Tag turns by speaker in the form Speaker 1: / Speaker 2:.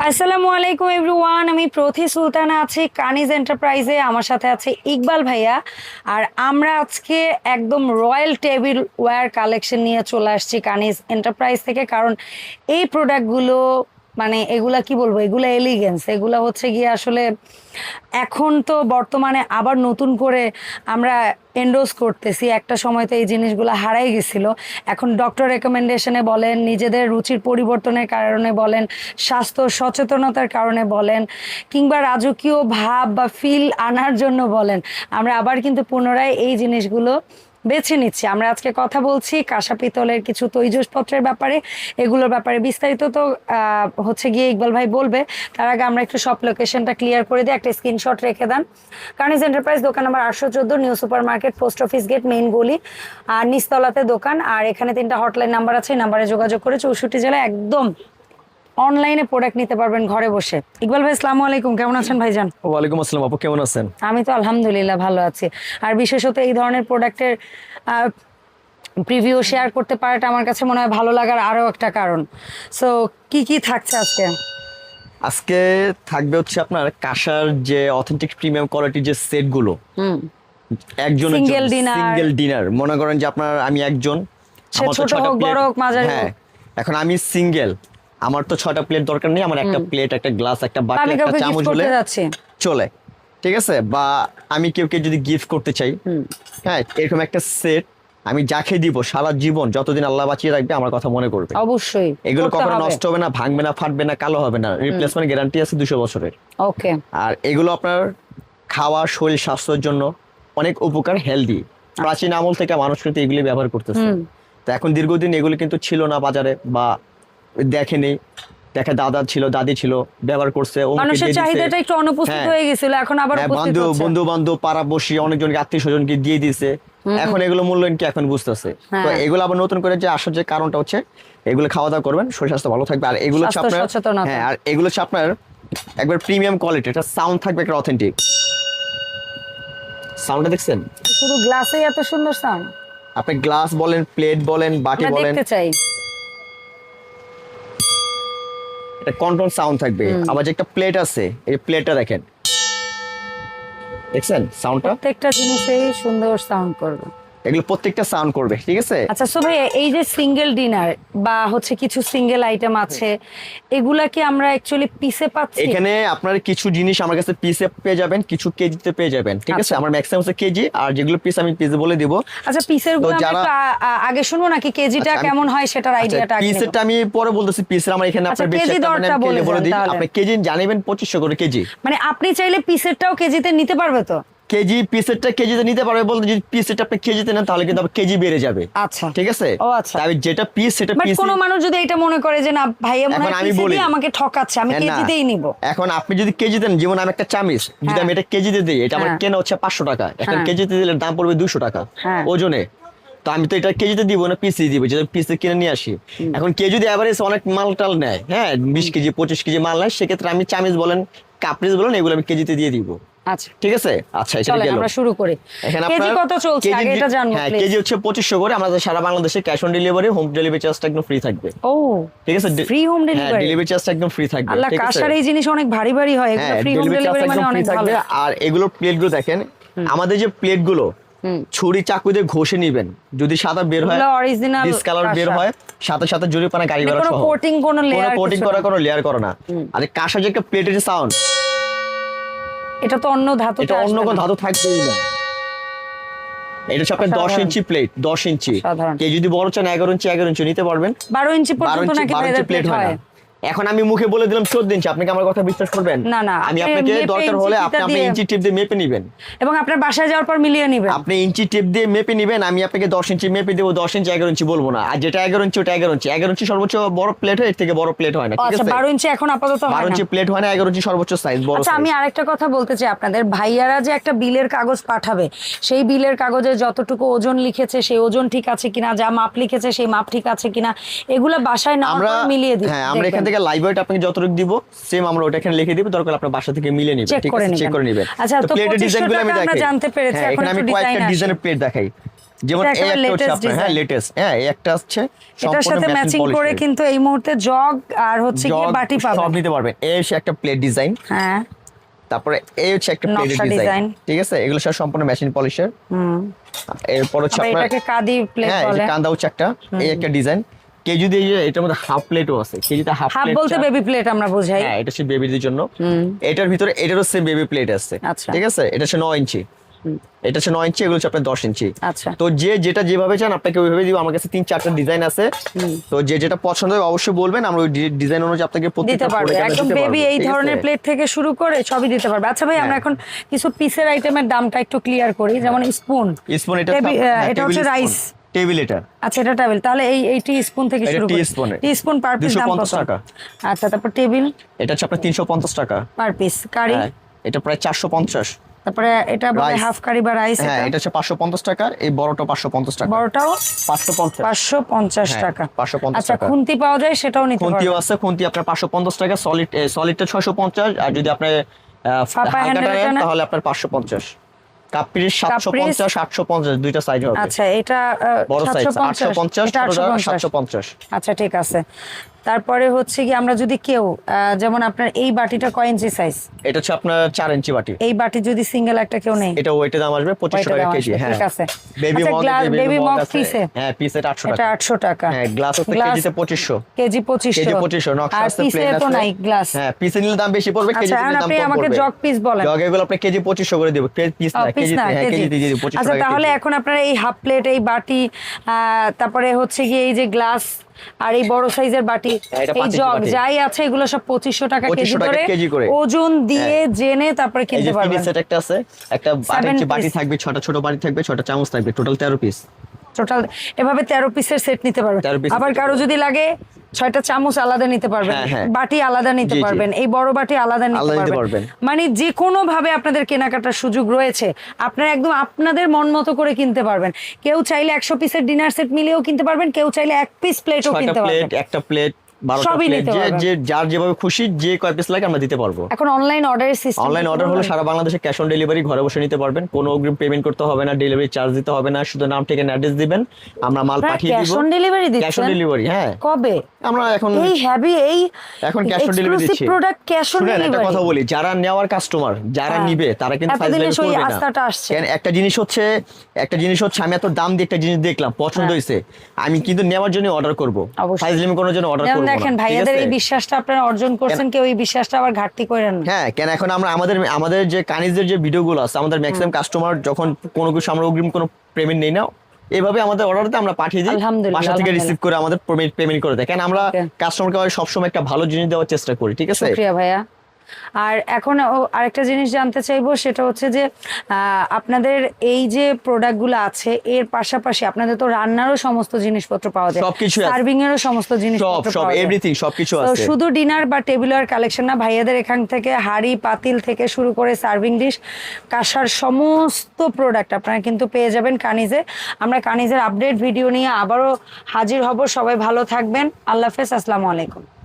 Speaker 1: আসসালামু আলাইকুম এভরিওয়ান, আমি প্রথি সুলতানা আছি কানিজ এন্টারপ্রাইজে, আমার সাথে আছে ইকবাল ভাইয়া। আর আমরা আজকে একদম রয়্যাল টেবিল ওয়্যার কালেকশন নিয়ে চলে আসছি কানিজ এন্টারপ্রাইজ থেকে, কারণ এই প্রোডাক্টগুলো মানে এগুলা কি বলব? এগুলা এলিগেন্স এগুলা হচ্ছে গিয়ে আসলে এখন তো বর্তমানে আবার নতুন করে আমরা এন্ডোজ করতেছি। একটা সময় তো এই জিনিসগুলো হারাই গেছিল। এখন ডক্টর রেকমেন্ডেশনে বলেন, নিজেদের রুচির পরিবর্তনের কারণে বলেন, স্বাস্থ্য সচেতনতার কারণে বলেন, কিংবা রাজকীয় ভাব বা ফিল আনার জন্য বলেন, আমরা আবার কিন্তু পুনরায় এই জিনিসগুলো বেছে নিচ্ছি। আমরা আজকে কথা বলছি কাঁসা পিতলের কিছু তৈজসপত্রের ব্যাপারে। এগুলোর ব্যাপারে বিস্তারিত তো হচ্ছে গিয়ে ইকবাল ভাই বলবে। তার আগে আমরা একটু সব লোকেশনটা ক্লিয়ার করে দিই একটা স্ক্রিনশট রেখে দেন। কার্নিজ এন্টারপ্রাইজ দোকান নাম্বার আটশো চোদ্দ new super market post office gate main গলি আর নিচতলাতে দোকান। আর এখানে তিনটা হটলাইন নাম্বার আছে, এই নাম্বারে যোগাযোগ করে চৌষট্টি জেলায় একদম অনলাইনে প্রোডাক্ট নিতে পারবেন ঘরে বসে। ইকবাল ভাই আসসালামু আলাইকুম। কেমন আছেন ভাইজান?
Speaker 2: ওয়ালাইকুম আসসালাম আপু কেমন আছেন?
Speaker 1: আমি তো আলহামদুলিল্লাহ ভালো আছি। আর বিশেষত এই ধরনের প্রোডাক্টের প্রিভিউ শেয়ার করতে পারাটা আমার কাছে মনে হয় ভালো লাগার আরও একটা কারণ। সো কি কি থাকছে আজকে?
Speaker 2: আজকে থাকবে হচ্ছে আপনার কাঁসার যে অথেন্টিক প্রিমিয়াম কোয়ালিটির যে সেটগুলো।
Speaker 1: হুম।
Speaker 2: একজনের
Speaker 1: Single dinner।
Speaker 2: সিঙ্গেল ডিনার মনে করেন যে আপনার আমি একজন
Speaker 1: ছোট হোক, বড় হোক, মাঝারি
Speaker 2: হ্যাঁ। এখন আমি সিঙ্গেল আমার তো ছয়টা প্লেট দরকার নেই আমার একটা প্লেট একটা গ্লাস একটা বাটি একটা চামচ হলে চলে। ঠিক আছে? বা আমি কেউ কে যদি গিফট করতে চাই হ্যাঁ এরকম একটা সেট আমি যাকে দিব সারা জীবন যতদিন আল্লাহ বাঁচিয়ে রাখবে আমার কথা মনে করবে।
Speaker 1: অবশ্যই
Speaker 2: এগুলো কখনো নষ্ট হবে না ভাঙবে না ফাটবে না কালো হবে না রিপ্লেসমেন্ট গ্যারান্টি আছে দুশো বছরের।
Speaker 1: ওকে।
Speaker 2: আর এগুলো আপনার খাওয়া শরীর স্বাস্থ্যের জন্য অনেক উপকার হেলদি প্রাচীন আমল থেকে মানুষ কিন্তু এগুলি ব্যবহার করতেছে। তো এখন দীর্ঘদিন এগুলো কিন্তু ছিল না বাজারে বা দেখেনি। দেখে দাদা ছিল দাদি ছিল ব্যবহার করছে
Speaker 1: মানুষের চাহিদাটা একটু অনুপস্থিত
Speaker 2: হ্যাঁ।
Speaker 1: হয়ে গেছিল এখন আবার
Speaker 2: বন্ধু বন্ধু বান্ধব পাড়া বসি অনেকজনকে আত্মীয় স্বজনকে দিয়ে দিছে। এখন এগুলো মূল্যায়ন কি এখন বুঝতেছে? তো
Speaker 1: হ্যাঁ।
Speaker 2: এগুলো আবার নতুন করে যে আসার যে কারণটা হচ্ছে এগুলো খাওয়া দাওয়া করবেন শরীর স্বাস্থ্য ভালো থাকবে। আর এগুলো হচ্ছে আপনার হ্যাঁ আর এগুলো হচ্ছে আপনার একবার প্রিমিয়াম কোয়ালিটি এটা সাউন্ড থাকবে একটা অথেন্টিক সাউন্ডটা দেখছেন?
Speaker 1: শুধু গ্লাসে এত সুন্দর সাউন্ড
Speaker 2: আপনি গ্লাস বলেন প্লেট বলেন বাটি বলেন।
Speaker 1: দেখতে চাই।
Speaker 2: এটা কন্ট্রোল সাউন্ড থাকবে। আবার যে একটা প্লেট আছে এই প্লেটটা দেখেন। দেখছেন? সাউন্ডটা
Speaker 1: প্রত্যেকটা জিনিসেই সুন্দর সাউন্ড করবে।
Speaker 2: এগুলো প্রত্যেকটা সাউন্ড করবে ঠিক আছে?
Speaker 1: আচ্ছা সো ভাই এই যে সিঙ্গেল ডিনার বা হচ্ছে কিছু সিঙ্গেল আইটেম আছে এগুলা কি আমরা অ্যাকচুয়ালি পিসে পাচ্ছি?
Speaker 2: এখানে আপনার কিছু জিনিস আমার কাছে পিসে পেয়ে যাবেন কিছু কেজিতে পেয়ে যাবেন ঠিক আছে?
Speaker 1: আচ্ছা।
Speaker 2: আমার ম্যাক্সিমাম হচ্ছে কেজি আর যেগুলো পিস আমি পিস বলে দিব।
Speaker 1: আচ্ছা পিসেরগুলো আমরা আগে শুনব নাকি কেজিটা
Speaker 2: আচ্ছা,
Speaker 1: কেমন হয় সেটার আইডিয়াটা আগে নেব।
Speaker 2: পিসেরটা আমি পরে বলতেছি পিসের আমার এখানে
Speaker 1: আচ্ছা,
Speaker 2: আপনার বেশি
Speaker 1: কেজি
Speaker 2: একটা মানে
Speaker 1: দরটা বলে
Speaker 2: দিই। আপনি কেজি জানিবেন পঁচিশশো করে কেজি
Speaker 1: মানে আপনি চাইলে পিসেরটাও কেজিতে নিতে পারবে তো?
Speaker 2: কেজি পিসেরটা কেজিতে নিতে পারবে বলতে যদি পিসেরটা আপনি কেজিতে নেন তাহলে কিন্তু আবার কেজি বেড়ে যাবে
Speaker 1: আচ্ছা
Speaker 2: ঠিক আছে
Speaker 1: ও আচ্ছা।
Speaker 2: তাই যেটা পিস সেটা পিস
Speaker 1: কোনো মানুষ যদি এটা মনে করে যে না ভাইয়া মনে হয়
Speaker 2: আমি
Speaker 1: পিসে
Speaker 2: বলি।
Speaker 1: দিয়ে আমাকে ঠকাচ্ছে আমি
Speaker 2: হ্যাঁ,
Speaker 1: কেজিতেই নিব
Speaker 2: এখন আপনি যদি কেজিতে নেন যেমন আমি একটা চামিচ যদি
Speaker 1: হ্যাঁ।
Speaker 2: আমি এটা কেজিতে দিই এটা আমার
Speaker 1: হ্যাঁ।
Speaker 2: কেনা হচ্ছে পাঁচশো টাকা এখন। কেজিতে দিলে দাম পড়বে দুশো টাকা। ওজনে তো আমি তো এটা কেজিতে দিব না পিসে দিব যেটা পিসে কিনে নিয়ে আসি এখন কেউ যদি অ্যাভারেজ অনেক মাল টাল নেয় হ্যাঁ বিশ কেজি পঁচিশ কেজি মাল নেয় সেক্ষেত্রে আমি চামিচ বলেন কাপড়িজ বলেন এগুলো আমি কেজিতে দিয়ে দিব
Speaker 1: আচ্ছা।
Speaker 2: ঠিক আছে? আচ্ছা এটা গেল।
Speaker 1: আমরা শুরু করি। কেজি কত চলছে? আগে এটা জানব
Speaker 2: হ্যাঁ কেজি হচ্ছে পঁচিশশো করে আমাদের সারা বাংলাদেশে cash on delivery home delivery চার্জটা একদম ফ্রি থাকবে।
Speaker 1: ও
Speaker 2: ঠিক আছে?
Speaker 1: ফ্রি হোম
Speaker 2: হ্যাঁ
Speaker 1: ডেলিভারি
Speaker 2: ডেলিভারি চার্জটা একদম ফ্রি থাকবে
Speaker 1: আল্লাহ কাশার এই জিনিস অনেক ভারী ভারী হয় এগুলো ফ্রি হোম
Speaker 2: ডেলিভারি
Speaker 1: ডেলিভারি মানে অনেক ভালো।
Speaker 2: থাকবে। আর এগুলোর প্লেটগুলো দেখেন আমাদের যে প্লেটগুলো। ছুরি চাকু দিয়ে ঘষে নিবেন। যদি সাদা বের হয়
Speaker 1: এগুলো original
Speaker 2: ডিসকালার বের হয় সাথে সাথে জরিপানা গাড়ি ভাড়া
Speaker 1: কোনো
Speaker 2: সহ।
Speaker 1: coating, কোনো
Speaker 2: কোটিং করা কোনো লেয়ার করা না। আর কাঁসার যে একটা প্লেটের সাউন্ড
Speaker 1: এটা তো অন্য ধাতু
Speaker 2: এটা অন্য কোনো ধাতু থাকবেই না। এটা হচ্ছে আপনার দশ ইঞ্চি প্লেট দশ ইঞ্চি। কে যদি বড় চান এগারো ইঞ্চি এগারো ইঞ্চি নিতে পারবেন।
Speaker 1: বারো ইঞ্চি পর্যন্ত নাকি
Speaker 2: প্লেট হয় না। এখন আমি মুখে বলে দিলাম চোদ্দ ইঞ্চি আপনি কি আমার কথা বিশ্বাস করবেন?
Speaker 1: না, না,
Speaker 2: আমি আপনাকে দরকার হলে আপনি আপনি ইঞ্চি টিপ দিয়ে মেপে নিবেন।
Speaker 1: এবং আপনার বাসায় যাওয়ার পর মিলিয়ে নিবেন।
Speaker 2: আপনি ইঞ্চি টেপ দিয়ে মেপে নিবেন আমি আপনাকে দশ ইঞ্চি মেপে দেবো দশ ইঞ্চি এগারো ইঞ্চি বলব না। আর যেটা এগারো ইঞ্চি ওটা এগারো ইঞ্চি। এগারো ইঞ্চি সর্বোচ্চ বড় প্লেট হয় এর থেকে বড় প্লেট হয় না ঠিক
Speaker 1: আচ্ছা বারো ইঞ্চি এখন আপাতত
Speaker 2: বারো ইঞ্চি প্লেট হয় না এগারো ইঞ্চি সর্বোচ্চ সাইজ বড়
Speaker 1: আচ্ছা আমি আরেকটা কথা বলতে চাই আপনাদের। ভাইয়ারা যে একটা বিলের কাগজ পাঠাবে সেই বিলের কাগজে যতটুকু ওজন লিখেছে সেই ওজন ঠিক আছে কিনা যা মাপ লিখেছে সেই মাপ ঠিক আছে কিনা এগুলো বাসায় না মিলিয়ে দিই
Speaker 2: হ্যাঁ আমরা এখান থেকে লাইভ ওয়েট আপনাকে যতটুকু দিব সেম আমরা ওটা এখানে লিখে দিব দরকার আপনার বাসা থেকে মিলে নিবেন ঠিক আছে? চেক করে নিবেন।
Speaker 1: আচ্ছা, তো
Speaker 2: প্লেটের ডিজাইনগুলো আমি দেখাই।
Speaker 1: জানতে পেরেছি,
Speaker 2: হ্যাঁ
Speaker 1: এখন
Speaker 2: আমি কয়েকটা ডিজাইনের প্লেট দেখাই। যেমন এই একটা হচ্ছে আপনার হ্যাঁ লেটেস্ট হ্যাঁ এই একটা হচ্ছে
Speaker 1: এটার সাথে ম্যাচিং করে কিন্তু এই মুহূর্তে জগ আর হচ্ছে কি বাটি
Speaker 2: সব নিতে পারবেন। এই হচ্ছে একটা প্লেট ডিজাইন
Speaker 1: হ্যাঁ।
Speaker 2: তারপরে এই হচ্ছে একটা প্লেট ডিজাইন ঠিক আছে? এগুলো সব সম্পূর্ণ মেশিন পলিশের
Speaker 1: হুম।
Speaker 2: এরপর হচ্ছে আপনার
Speaker 1: এটাকে কাদি প্লেট
Speaker 2: হ্যাঁ এই
Speaker 1: বলে।
Speaker 2: যে কান্দা হচ্ছে একটা। এই একটা ডিজাইন দিয়ে এটার মধ্যে হাফ প্লেটও আছে কেজিতে হাফ
Speaker 1: হাফ বলতে বেবি প্লেট আমরা বোঝাই।
Speaker 2: হ্যাঁ এটা হচ্ছে বেবিদের জন্য। এটার ভিতরে এটারও সেম বেবি প্লেট আছে।
Speaker 1: আচ্ছা।
Speaker 2: ঠিক আছে? এটা হচ্ছে নয় ইঞ্চি। এটা হচ্ছে নয় ইঞ্চি এগুলো হচ্ছে আপনার দশ ইঞ্চি।
Speaker 1: আচ্ছা।
Speaker 2: তো যে যেটা যেভাবে চান আপনাকে ওইভাবে দিব। আমার কাছে তিন চারটা ডিজাইন আছে। তো যে যেটা পছন্দ অবশ্যই বলবেন। আমরা ওই ডিজাইন অনুযায়ী আপনাকে
Speaker 1: দিতে পারবে। একদম বেবি এই ধরনের প্লেট থেকে শুরু করে সবই দিতে পারবে। আচ্ছা ভাই আমরা
Speaker 2: হ্যাঁ।
Speaker 1: এখন কিছু পিসের আইটেমের দামটা একটু ক্লিয়ার করি। যেমন স্পুন
Speaker 2: স্পুন এটা হ্যাঁ,
Speaker 1: এটা হচ্ছে রাইস
Speaker 2: টেবিল এটা।
Speaker 1: আচ্ছা এটা টেবিল। তাহলে এই এই টি স্পুন থেকে শুরু করি। টি স্পুন পার পিস দাম
Speaker 2: 250
Speaker 1: কত
Speaker 2: টাকা।
Speaker 1: আচ্ছা তারপর টেবিল?
Speaker 2: এটা হচ্ছে আপনার তিনশো পঞ্চাশ টাকা।
Speaker 1: পার পিস কারি?
Speaker 2: হ্যাঁ, এটা প্রায় চারশো পঞ্চাশ।
Speaker 1: তারপরে এটা বলে হাফ কারি বা রাইস
Speaker 2: হ্যাঁ এটা? হচ্ছে পাঁচশো পঞ্চাশ টাকা এই বড়টা পাঁচশো পঞ্চাশ টাকা।
Speaker 1: বড়টাও
Speaker 2: পাঁচশো পঞ্চাশ।
Speaker 1: পাঁচশো পঞ্চাশ
Speaker 2: হ্যাঁ,
Speaker 1: টাকা।
Speaker 2: 550
Speaker 1: আচ্ছা। খুন্তি পাওয়া যায় সেটাও নিতে
Speaker 2: খুন্তিও আছে খুন্তি আপনার পাঁচশো পঞ্চাশ টাকা সলিড সলিডটা ছয়শো পঞ্চাশ আর যদি আপনি
Speaker 1: ফাঁপা না?
Speaker 2: তাহলে আপনার পাঁচশো পঞ্চাশ। কাপ্রিস সাতশো
Speaker 1: কাপ্রিস?
Speaker 2: পঞ্চাশ আটশো পঞ্চাশ দুইটা সাইজ হবে।
Speaker 1: আচ্ছা এটা
Speaker 2: বড় সাইজ
Speaker 1: সাতশো
Speaker 2: আটশো পঞ্চাশ
Speaker 1: এটা আটশো পঞ্চাশ।
Speaker 2: সাতশো পঞ্চাশ।
Speaker 1: আচ্ছা ঠিক আছে। তারপরে হচ্ছে কি আমরা যদি কেউ যেমন আপনার এই বাটিটা কয় ইঞ্চি সাইজ
Speaker 2: এটা হচ্ছে আপনার চার ইঞ্চি বাটি।
Speaker 1: এই বাটি যদি সিঙ্গেল একটা কেউ নেই
Speaker 2: এটা ওয়েটের দাম আসবে পঁচিশশো
Speaker 1: ওইটা
Speaker 2: টাকা
Speaker 1: দাম
Speaker 2: কেজি হ্যাঁ।
Speaker 1: ঠিক আছে।
Speaker 2: বেবি
Speaker 1: আচ্ছা
Speaker 2: মগ
Speaker 1: বেবি মগ পিসে
Speaker 2: হ্যাঁ আটশো
Speaker 1: এটা
Speaker 2: টাকা।
Speaker 1: আটশো টাকা।
Speaker 2: হ্যাঁ গ্লাস কেজিতে পঁচিশশো।
Speaker 1: কেজি পঁচিশশো।
Speaker 2: কেজি পঁচিশশো নকশা
Speaker 1: আর
Speaker 2: আছে
Speaker 1: পিসে তো নাই গ্লাস
Speaker 2: হ্যাঁ পিসে নিলে দাম বেশি পড়বে কেজি
Speaker 1: আচ্ছা এখন
Speaker 2: নিলে দাম
Speaker 1: আপনি আমাকে জগ পিস বলেন।
Speaker 2: জগ এগুলো আপনি কেজি পঁচিশশো করে দেবো পিস না
Speaker 1: না,
Speaker 2: হ্যাঁ
Speaker 1: কেজি। আচ্ছা তাহলে এখন আপনারা এই হাফ প্লেট এই বাটি তারপরে হচ্ছে গিয়ে এই যে গ্লাস আর এই বড় সাইজের বাটি
Speaker 2: হ্যাঁ,
Speaker 1: এই জগ যাই আছে এগুলো সব পঁচিশশো টাকা কেজি করে
Speaker 2: করে। হ্যাঁ।
Speaker 1: ওজন দিয়ে জেনে তারপরে কিনতে পারবেন
Speaker 2: একটা আছে একটা বাটি। থাকবে ছটা ছোট বাটি থাকবে ছটা চামচ থাকবে টোটাল তেরো পিস
Speaker 1: টোটাল এভাবে তেরো পিসের সেট নিতে পারবেন। আবার কারও যদি লাগে ছয়টা চামচ আলাদা নিতে পারবেন।
Speaker 2: হ্যাঁ, হ্যাঁ।
Speaker 1: বাটি আলাদা নিতে। পারবেন। এই বড় বাটি আলাদা নিতে পারবেন। মানে যে কোনো ভাবে আপনাদের কেনাকাটার সুযোগ রয়েছে আপনারা একদম আপনাদের মন মতো করে কিনতে পারবেন। কেউ চাইলে একশো পিসের ডিনার সেট মিলিয়েও কিনতে পারবেন কেউ চাইলে এক পিস প্লেটও কিনতে পারবেন।
Speaker 2: একটা প্লেট
Speaker 1: সবই নিতে পারবেন।
Speaker 2: যে যার যেভাবে খুশি যে কয় পিস লাগে আমরা দিতে পারব।
Speaker 1: এখন অনলাইন অর্ডারের সিস্টেম
Speaker 2: অনলাইন অর্ডার হলে সারা বাংলাদেশে ক্যাশ অন ডেলিভারি ঘরে বসে নিতে পারবেন। কোনো অগ্রিম পেমেন্ট করতে হবে না ডেলিভারি চার্জ দিতে হবে না শুধু নাম ঠিকানা অ্যাড্রেস দিবেন। আমরা মাল পাঠিয়ে
Speaker 1: cash on delivery
Speaker 2: cash on delivery হ্যাঁ।
Speaker 1: কবে?
Speaker 2: আমরা এখন
Speaker 1: এই হ্যাভি এই
Speaker 2: এখন ক্যাশ অন ডেলিভারি দিচ্ছি।
Speaker 1: প্রোডাক্ট ক্যাশ অন
Speaker 2: শুনেন একটা কথা বলি যারা নেওয়ার কাস্টমার যারা
Speaker 1: হ্যাঁ।
Speaker 2: নিবে তারা কিন্তু ফাইজলামি করবে না। কেন একটা জিনিস হচ্ছে একটা জিনিস হচ্ছে আমি এত দাম দিয়ে একটা জিনিস দেখলাম পছন্দ
Speaker 1: হ্যাঁ।
Speaker 2: হয়েছে আমি কিন্তু নেওয়ার জন্য অর্ডার করব। ফাইজলামি করার জন্য অর্ডার করব।
Speaker 1: দেখেন ভাইয়াদের এই বিশ্বাসটা আপনারা অর্জন করছেন কেউ এই বিশ্বাসটা আবার ঘাটতি করেন না
Speaker 2: হ্যাঁ কেন এখন আমরা আমাদের আমাদের যে কানিজদের যে ভিডিওগুলো আছে আমাদের ম্যাক্সিমাম কাস্টমার যখন কোনো কিছু আমরা অগ্রিম কোনো পেমেন্ট নেই না এভাবে আমাদের অর্ডারতে আমরা পাঠিয়ে দিই বাসা থেকে রিসিভ করে আমাদের পেমেন্ট করে দেয়। কেন আমরা. কাস্টমারকে সবসময় একটা ভালো জিনিস দেওয়ার চেষ্টা করি ঠিক আছে?
Speaker 1: শুক্রিয়া ভাইয়া। আর এখন আরেকটা জিনিস জানতে চাইব সেটা হচ্ছে যে আহ, আপনাদের এই যে প্রোডাক্টগুলো আছে এর পাশাপাশি আপনাদের তো রান্নারও সমস্ত জিনিসপত্র পাওয়া যায়।
Speaker 2: সবকিছু
Speaker 1: সার্ভিং এরও সমস্ত জিনিসপত্র
Speaker 2: সব এভরিথিং সবকিছু আছে।
Speaker 1: শুধু ডিনার বা টেবিলার কালেকশন না ভাইয়াদের এখান থেকে হাড়ি পাতিল থেকে শুরু করে সার্ভিং ডিশ কাঁসার সমস্ত প্রোডাক্ট আপনারা কিন্তু পেয়ে যাবেন কানিজে। আমরা কানিজের আপডেট ভিডিও নিয়ে আবারও হাজির হব। সবাই ভালো থাকবেন। আল্লাহ হাফেজ। আসসালামু আলাইকুম।